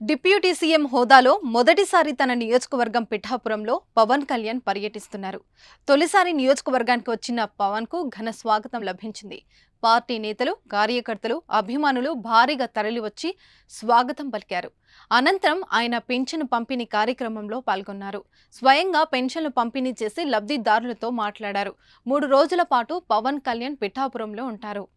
Deputy CM హోదాలో మొదటిసారి తన నియోజకవర్గం పిఠాపురంలో పవన్ కళ్యాణ్ పర్యటిస్తున్నారు. తొలిసారి నియోజకవర్గానికి వచ్చిన పవన్కు ఘన స్వాగతం లభించింది. పార్టీ నేతలు కార్యకర్తలు అభిమానులు భారీగా తరలివచ్చి స్వాగతం పలికారు. అనంతరం ఆయన పెన్షన్ పంపిణీ కార్యక్రమంలో పాల్గొన్నారు. స్వయంగా పెన్షన్లు పంపిణీ చేసి లబ్ధిదారులతో మాట్లాడారు. మూడు రోజుల పాటు పవన్ కళ్యాణ్ పిఠాపురంలో ఉంటారు.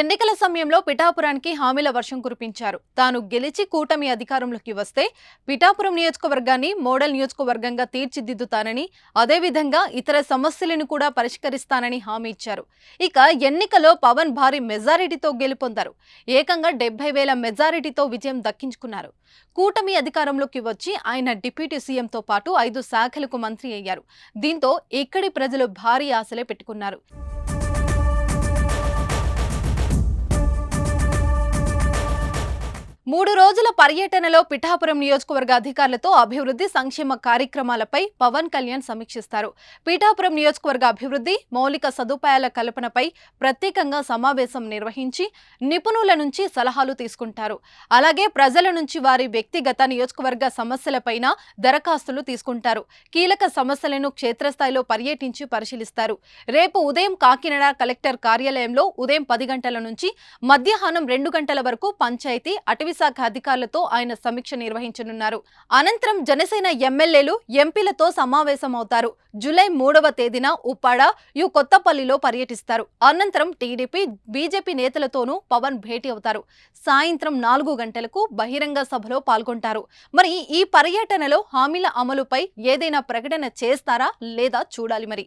ఎన్నికల సమయంలో పిఠాపురానికి హామీల వర్షం కురిపించారు. తాను గెలిచి కూటమి అధికారంలోకి వస్తే పిఠాపురం నియోజకవర్గాన్ని మోడల్ నియోజకవర్గంగా తీర్చిదిద్దుతానని అదేవిధంగా ఇతర సమస్యలను కూడా పరిష్కరిస్తానని హామీ ఇచ్చారు. ఇక ఎన్నికలో పవన్ భారీ మెజారిటీతో గెలుపొందారు. ఏకంగా డెబ్బై వేల మెజారిటీతో విజయం దక్కించుకున్నారు. కూటమి అధికారంలోకి వచ్చి ఆయన డిప్యూటీ సీఎంతో పాటు ఐదు శాఖలకు మంత్రి అయ్యారు. దీంతో ఇక్కడి ప్రజలు భారీ ఆశలే పెట్టుకున్నారు. మూడు రోజుల పర్యటనలో పిఠాపురం నియోజకవర్గ అధికారులతో అభివృద్ధి సంక్షేమ కార్యక్రమాలపై పవన్ కళ్యాణ్ సమీక్షిస్తారు. పిఠాపురం నియోజకవర్గ అభివృద్ధి మౌలిక సదుపాయాల కల్పనపై ప్రత్యేకంగా సమావేశం నిర్వహించి నిపుణుల నుంచి సలహాలు తీసుకుంటారు. అలాగే ప్రజల నుంచి వారి వ్యక్తిగత నియోజకవర్గ సమస్యలపైన దరఖాస్తులు తీసుకుంటారు. కీలక సమస్యలను క్షేత్రస్థాయిలో పర్యటించి పరిశీలిస్తారు. రేపు ఉదయం కాకినాడ కలెక్టర్ కార్యాలయంలో ఉదయం పది గంటల నుంచి మధ్యాహ్నం రెండు గంటల వరకు పంచాయతీ అటవీ అటవీశాఖ అధికారులతో ఆయన సమీక్ష నిర్వహించనున్నారు. అనంతరం జనసేన ఎమ్మెల్యేలు ఎంపీలతో సమావేశమవుతారు. జూలై మూడవ తేదీన ఉప్పాడ యు కొత్తపల్లిలో పర్యటిస్తారు. అనంతరం టీడీపీ బీజేపీ నేతలతోనూ పవన్ భేటీ అవుతారు. సాయంత్రం నాలుగు గంటలకు బహిరంగ సభలో పాల్గొంటారు. మరి ఈ పర్యటనలో హామీల అమలుపై ఏదైనా ప్రకటన చేస్తారా లేదా చూడాలి మరి.